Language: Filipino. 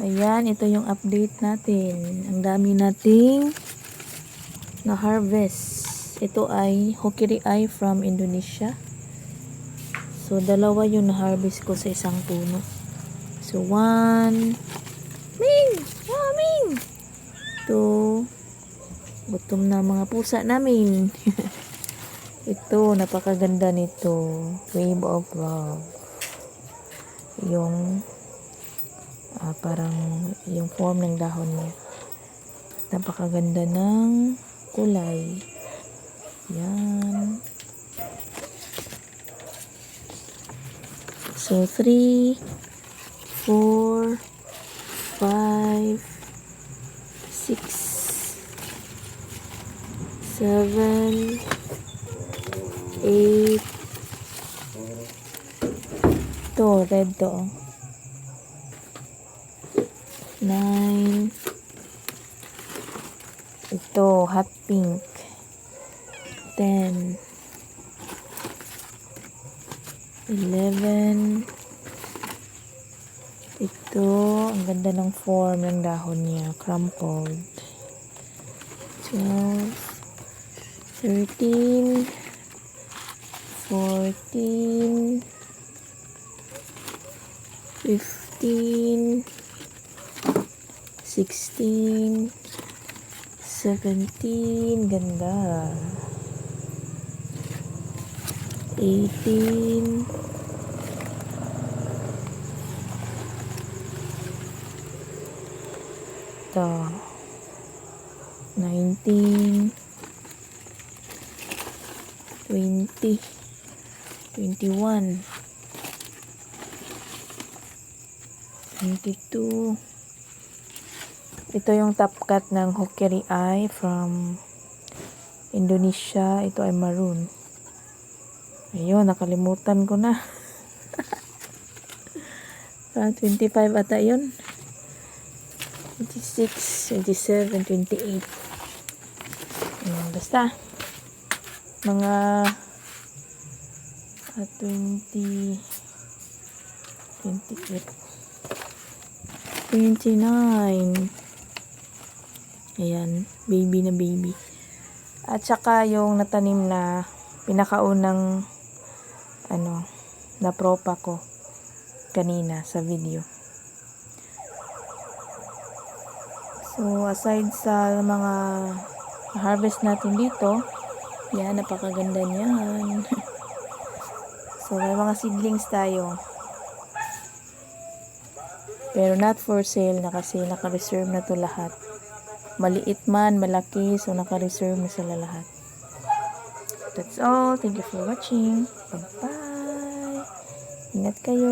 Ayan, ito yung update natin. Ang dami nating na-harvest. Ito ay Hokiri Eye from Indonesia. So, dalawa yung na-harvest ko sa isang puno. So, one. Ming! Ah, Ming! Two. Gutom na mga pusa namin. ito, napakaganda nito. Wave of Love. Yung ah, parang yung form ng dahon niya. Napakaganda ng kulay. Yan. So, 3, 4, 5, 6, 7, 8, to, red to. 9, ito, hot pink. 10, 11, ito, ang ganda ng form ng dahon niya, crumpled. 12, 13, 14, 15, 16, 17, ganda. 18, ito, 19, 20, 21, 22, ito yung top cut ng Hokeri Eye from Indonesia. Ito ay maroon. Ayun, nakalimutan ko na. Ah, 25 ata yun. 26, 27, 28. Ayun, basta. Mga ah, 20, 28, 29. Ayan, baby na baby. At saka yung natanim na pinakaunang ano, na propa ko kanina sa video. So, aside sa mga harvest natin dito, yan, napakaganda niyan. so, may mga seedlings tayo. Pero not for sale na kasi naka-reserve na to lahat. Maliit man, malaki, so naka-reserve na sila lahat. That's all. Thank you for watching. Bye-bye. Ingat kayo.